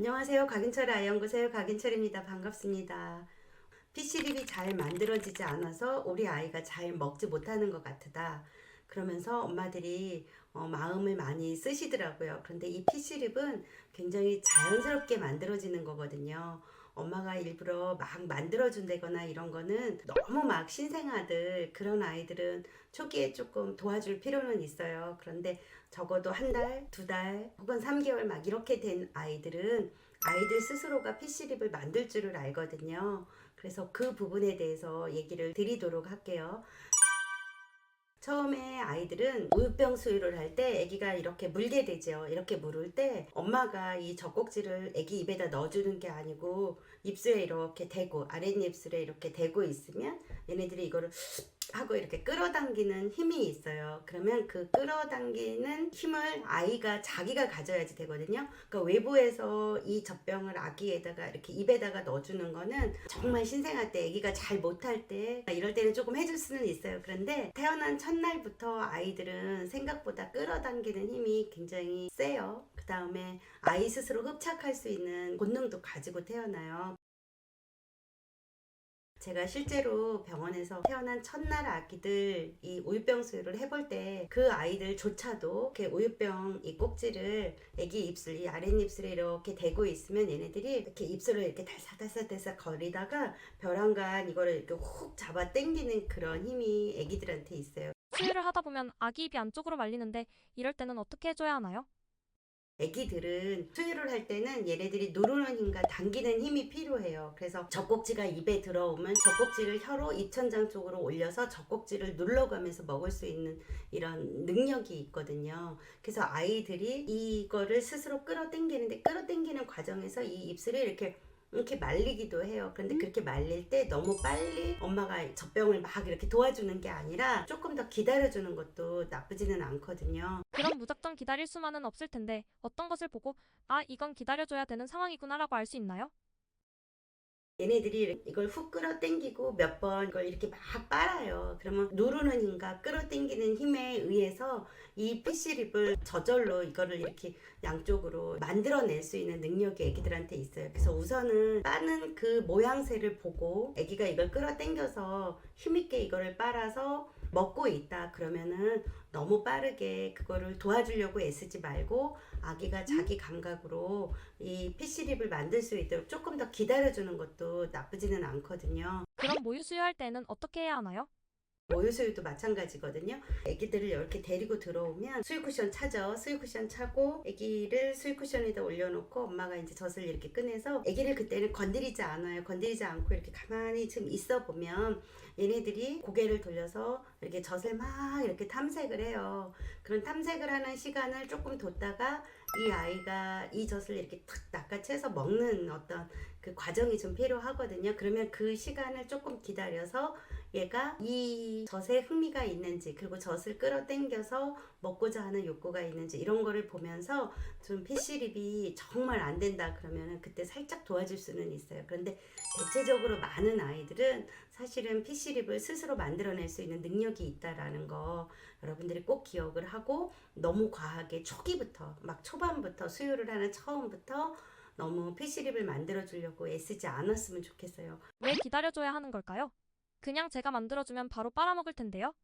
안녕하세요. 각인철 아이연구소의 각인철입니다. 반갑습니다. PC립이 잘 만들어지지 않아서 우리 아이가 잘 먹지 못하는 것 같다. 그러면서 엄마들이 어, 마음을 많이 쓰시더라고요. 그런데 이 PC립은 굉장히 자연스럽게 만들어지는 거거든요. 엄마가 일부러 막 만들어준다거나 이런 거는 너무 막 신생아들 그런 아이들은 초기에 조금 도와줄 필요는 있어요. 그런데 적어도 한 달, 두 달, 혹은 3개월 막 이렇게 된 아이들은 아이들 스스로가 PC립을 만들 줄을 알거든요. 그래서 그 부분에 대해서 얘기를 드리도록 할게요. 처음에 아이들은 우유병 수유를 할 때 아기가 이렇게 물게 되죠. 이렇게 물을 때 엄마가 이 젖꼭지를 아기 입에다 넣어주는 게 아니고 입술에 이렇게 대고 아랫입술에 이렇게 대고 있으면 얘네들이 이거를 하고 이렇게 끌어당기는 힘이 있어요. 그러면 그 끌어당기는 힘을 아이가 자기가 가져야지 되거든요. 그러니까 외부에서 이 젖병을 아기에다가 이렇게 입에다가 넣어주는 거는 정말 신생아 때 아기가 잘 못할 때 이럴 때는 조금 해줄 수는 있어요. 그런데 태어난 첫날부터 아이들은 생각보다 끌어당기는 힘이 굉장히 세요. 그 다음에 아이 스스로 흡착할 수 있는 본능도 가지고 태어나요. 제가 실제로 병원에서 태어난 첫날 아기들 이 우유병 수유를 해볼 때 그 아이들조차도 이렇게 우유병 이 꼭지를 아기 입술 이 아랫입술에 이렇게 대고 있으면 얘네들이 이렇게 입술을 이렇게 달싹달싹달싹 거리다가 벼랑간 이거를 이렇게 훅 잡아 당기는 그런 힘이 아기들한테 있어요. 수유를 하다 보면 아기 입이 안쪽으로 말리는데 이럴 때는 어떻게 해줘야 하나요? 애기들은 수유를 할 때는 얘네들이 누르는 힘과 당기는 힘이 필요해요. 그래서 젖꼭지가 입에 들어오면 젖꼭지를 혀로 입천장 쪽으로 올려서 젖꼭지를 눌러가면서 먹을 수 있는 이런 능력이 있거든요. 그래서 아이들이 이거를 스스로 끌어당기는데 끌어당기는 과정에서 이 입술이 이렇게 이렇게 말리기도 해요. 그런데 그렇게 말릴 때 너무 빨리 엄마가 젖병을 막 이렇게 도와주는 게 아니라 조금 더 기다려주는 것도 나쁘지는 않거든요. 그럼 무작정 기다릴 수만은 없을 텐데 어떤 것을 보고 아 이건 기다려줘야 되는 상황이구나라고 알 수 있나요? 얘네들이 이걸 훅 끌어당기고 몇 번 이걸 이렇게 막 빨아요. 그러면 누르는 힘과 끌어당기는 힘에 의해서 이 피시립을 저절로 이거를 이렇게 양쪽으로 만들어낼 수 있는 능력이 애기들한테 있어요. 그래서 우선은 빠는 그 모양새를 보고 애기가 이걸 끌어당겨서 힘있게 이거를 빨아서 먹고 있다 그러면은 너무 빠르게 그거를 도와주려고 애쓰지 말고 아기가 자기 감각으로 이 피시립을 만들 수 있도록 조금 더 기다려주는 것도 나쁘지는 않거든요. 그럼 모유 수유할 때는 어떻게 해야 하나요? 모유 수유도 마찬가지거든요. 아기들을 이렇게 데리고 들어오면 수유 쿠션 차죠. 수유 쿠션 차고 아기를 수유 쿠션에다 올려놓고 엄마가 이제 젖을 이렇게 꺼내서 아기를 그때는 건드리지 않아요. 건드리지 않고 이렇게 가만히 좀 있어 보면 얘네들이 고개를 돌려서 이렇게 젖을 막 이렇게 탐색을 해요. 그런 탐색을 하는 시간을 조금 뒀다가 이 아이가 이 젖을 이렇게 탁 낚아채서 먹는 어떤 그 과정이 좀 필요하거든요. 그러면 그 시간을 조금 기다려서 얘가 이 젖에 흥미가 있는지 그리고 젖을 끌어당겨서 먹고자 하는 욕구가 있는지 이런 거를 보면서 좀 피시립이 정말 안 된다 그러면은 그때 살짝 도와줄 수는 있어요. 그런데 대체적으로 많은 아이들은 사실은 피시립을 스스로 만들어낼 수 있는 능력이 있다라는 거 여러분들이 꼭 기억을 하고 너무 과하게 초기부터 막 초반부터 수유를 하는 처음부터 너무 피시립을 만들어 주려고 애쓰지 않았으면 좋겠어요. 왜 기다려줘야 하는 걸까요? 그냥 제가 만들어주면 바로 빨아먹을 텐데요.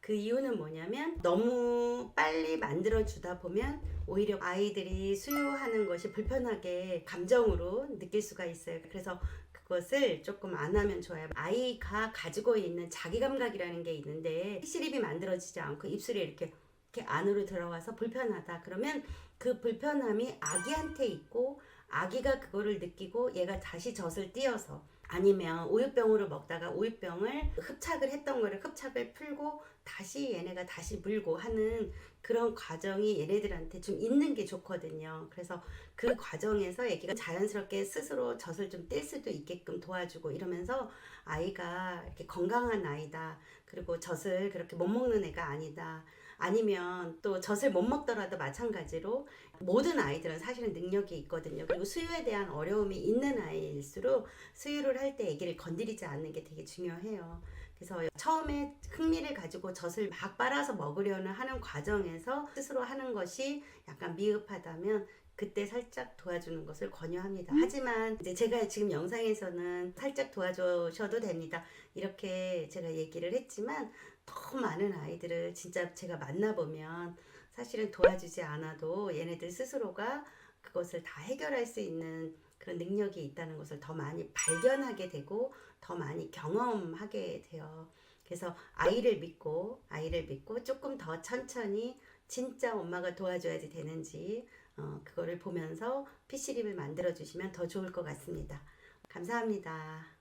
그 이유는 뭐냐면 너무 빨리 만들어 주다 보면 오히려 아이들이 수유하는 것이 불편하게 감정으로 느낄 수가 있어요. 그래서 그것을 조금 안 하면 좋아요. 아이가 가지고 있는 자기 감각이라는 게 있는데 시립이 만들어지지 않고 입술이 이렇게 이렇게 안으로 들어가서 불편하다. 그러면 그 불편함이 아기한테 있고 아기가 그거를 느끼고 얘가 다시 젖을 띄어서 아니면 우유병으로 먹다가 우유병을 흡착을 했던 거를 흡착을 풀고 다시 얘네가 다시 물고 하는 그런 과정이 얘네들한테 좀 있는 게 좋거든요. 그래서 그 과정에서 애기가 자연스럽게 스스로 젖을 좀 뗄 수도 있게끔 도와주고 이러면서 아이가 이렇게 건강한 아이다. 그리고 젖을 그렇게 못 먹는 애가 아니다. 아니면 또 젖을 못 먹더라도 마찬가지로 모든 아이들은 사실은 능력이 있거든요. 그리고 수유에 대한 어려움이 있는 아이일수록 수유를 할 때 아기를 건드리지 않는 게 되게 중요해요. 그래서 처음에 흥미를 가지고 젖을 막 빨아서 먹으려는 하는 과정에서 스스로 하는 것이 약간 미흡하다면 그때 살짝 도와주는 것을 권유합니다. 하지만 이제 제가 지금 영상에서는 살짝 도와주셔도 됩니다. 이렇게 제가 얘기를 했지만 더 많은 아이들을 진짜 제가 만나보면 사실은 도와주지 않아도 얘네들 스스로가 그것을 다 해결할 수 있는 그런 능력이 있다는 것을 더 많이 발견하게 되고 더 많이 경험하게 돼요. 그래서 아이를 믿고 아이를 믿고 조금 더 천천히 진짜 엄마가 도와줘야지 되는지 어, 그거를 보면서 피시립을 만들어 주시면 더 좋을 것 같습니다. 감사합니다.